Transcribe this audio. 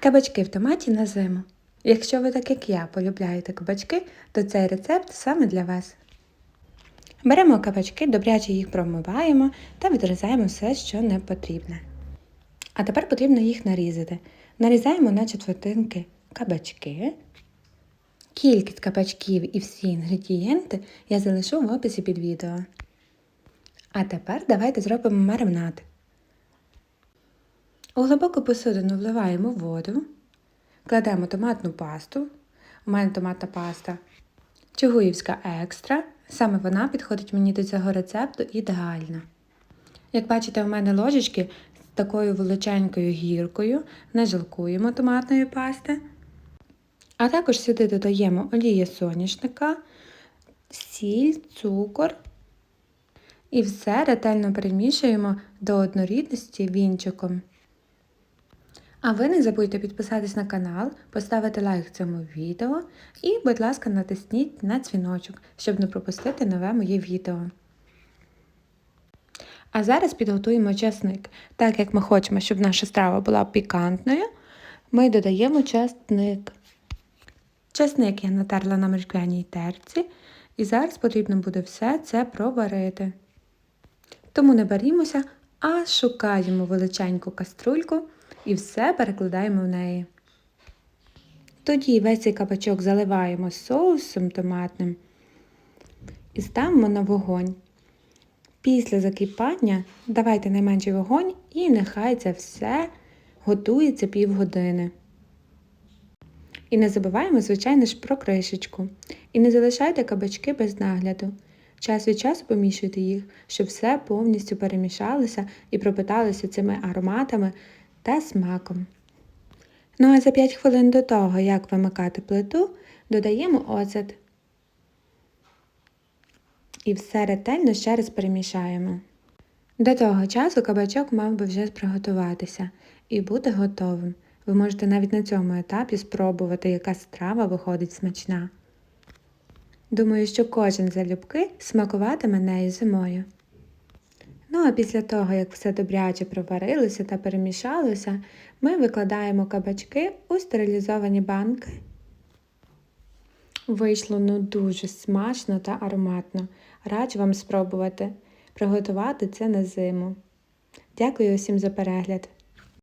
Кабачки в томаті на зиму. Якщо ви, так як я, полюбляєте кабачки, то цей рецепт саме для вас. Беремо кабачки, добряче їх промиваємо та відрізаємо все, що не потрібне. А тепер потрібно їх нарізати. Нарізаємо на четвертинки кабачки. Кількість кабачків і всі інгредієнти я залишу в описі під відео. А тепер давайте зробимо маринад. У глибоку посудину вливаємо воду, кладемо томатну пасту. У мене томатна паста Чугуївська екстра. Саме вона підходить мені до цього рецепту ідеально. Як бачите, у мене ложечки з такою величенькою гіркою, не жилкуємо томатної пасти. А також сюди додаємо олію соняшника, сіль, цукор. І все ретельно перемішуємо до однорідності вінчиком. А ви не забудьте підписатись на канал, поставити лайк цьому відео і, будь ласка, натисніть на дзвіночок, щоб не пропустити нове моє відео. А зараз підготуємо часник. Так як ми хочемо, щоб наша страва була пікантною, ми додаємо часник. Часник я натерла на морквяній терці, і зараз потрібно буде все це проварити. Тому не барімося, а шукаємо величеньку каструльку і все перекладаємо в неї. Тоді весь цей кабачок заливаємо соусом томатним і ставимо на вогонь. Після закипання давайте найменший вогонь і нехай це все готується півгодини. І не забуваємо, звичайно ж, про кришечку. І не залишайте кабачки без нагляду. Час від часу помішуйте їх, щоб все повністю перемішалося і пропиталося цими ароматами та смаком. Ну а за 5 хвилин до того, як вимикати плиту, додаємо оцет. І все ретельно ще раз перемішаємо. До того часу кабачок мав би вже приготуватися і бути готовим. Ви можете навіть на цьому етапі спробувати, яка страва виходить смачна. Думаю, що кожен залюбки смакуватиме нею зимою. Ну а після того, як все добряче проварилося та перемішалося, ми викладаємо кабачки у стерилізовані банки. Вийшло ну дуже смачно та ароматно. Раджу вам спробувати приготувати це на зиму. Дякую усім за перегляд!